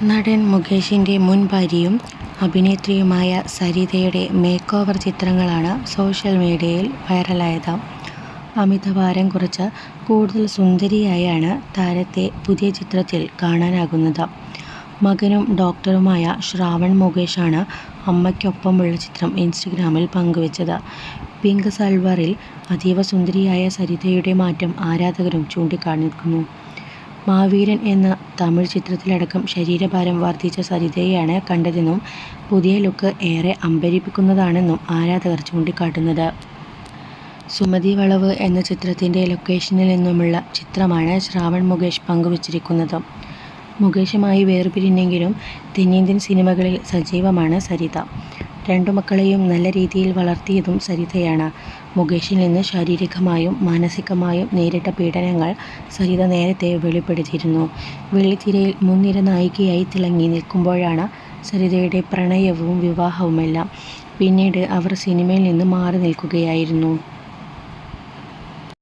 നടൻ മുകേഷിന്റെ മുൻ ഭാര്യയും അഭിനേത്രിയുമായ സരിതയുടെ മേക്ക് ഓവർ ചിത്രങ്ങളാണ് സോഷ്യൽ മീഡിയയിൽ വൈറലായത് അമിതഭാരം കുറച്ച് കൂടുതൽ സുന്ദരിയായാണ് താരത്തെ പുതിയ ചിത്രത്തിൽ കാണാനാകുന്നത്. മകനും ഡോക്ടറുമായ ശ്രാവൺ മുകേഷാണ് അമ്മയ്ക്കൊപ്പമുള്ള ചിത്രം ഇൻസ്റ്റഗ്രാമിൽ പങ്കുവച്ചത്. പിങ്ക് സൽവാറിൽ അതീവ സുന്ദരിയായ സരിതയുടെ മാറ്റം ആരാധകരും ചൂണ്ടിക്കാണിക്കുന്നു. മാവീരൻ എന്ന തമിഴ് ചിത്രത്തിലടക്കം ശരീരഭാരം വർദ്ധിച്ച സരിതയെയാണ് കണ്ടതെന്നും പുതിയ ലുക്ക് ഏറെ അമ്പരിപ്പിക്കുന്നതാണെന്നും ആരാധകർ ചൂണ്ടിക്കാട്ടുന്നത്. സുമതി വളവ് എന്ന ചിത്രത്തിന്റെ ലൊക്കേഷനിൽ നിന്നുമുള്ള ചിത്രമാണ് ശ്രാവൺ മുകേഷ് പങ്കുവച്ചിരിക്കുന്നത്. മുകേഷുമായി വേർപിരിഞ്ഞെങ്കിലും തെന്നിന്ത്യൻ സിനിമകളിൽ സജീവമാണ് സരിത. രണ്ടു മക്കളെയും നല്ല രീതിയിൽ വളർത്തിയതും സരിതയാണ്. മുകേഷിൽ നിന്ന് ശാരീരികമായും മാനസികമായും നേരിട്ട പീഡനങ്ങൾ സരിത നേരത്തെ വെളിപ്പെടുത്തിയിരുന്നു. വെള്ളിത്തിരയിൽ മുൻനിര നായികയായി തിളങ്ങി നിൽക്കുമ്പോഴാണ് സരിതയുടെ പ്രണയവും വിവാഹവുമെല്ലാം പിന്നീട് അവർ സിനിമയിൽ നിന്ന് മാറി നിൽക്കുകയായിരുന്നു.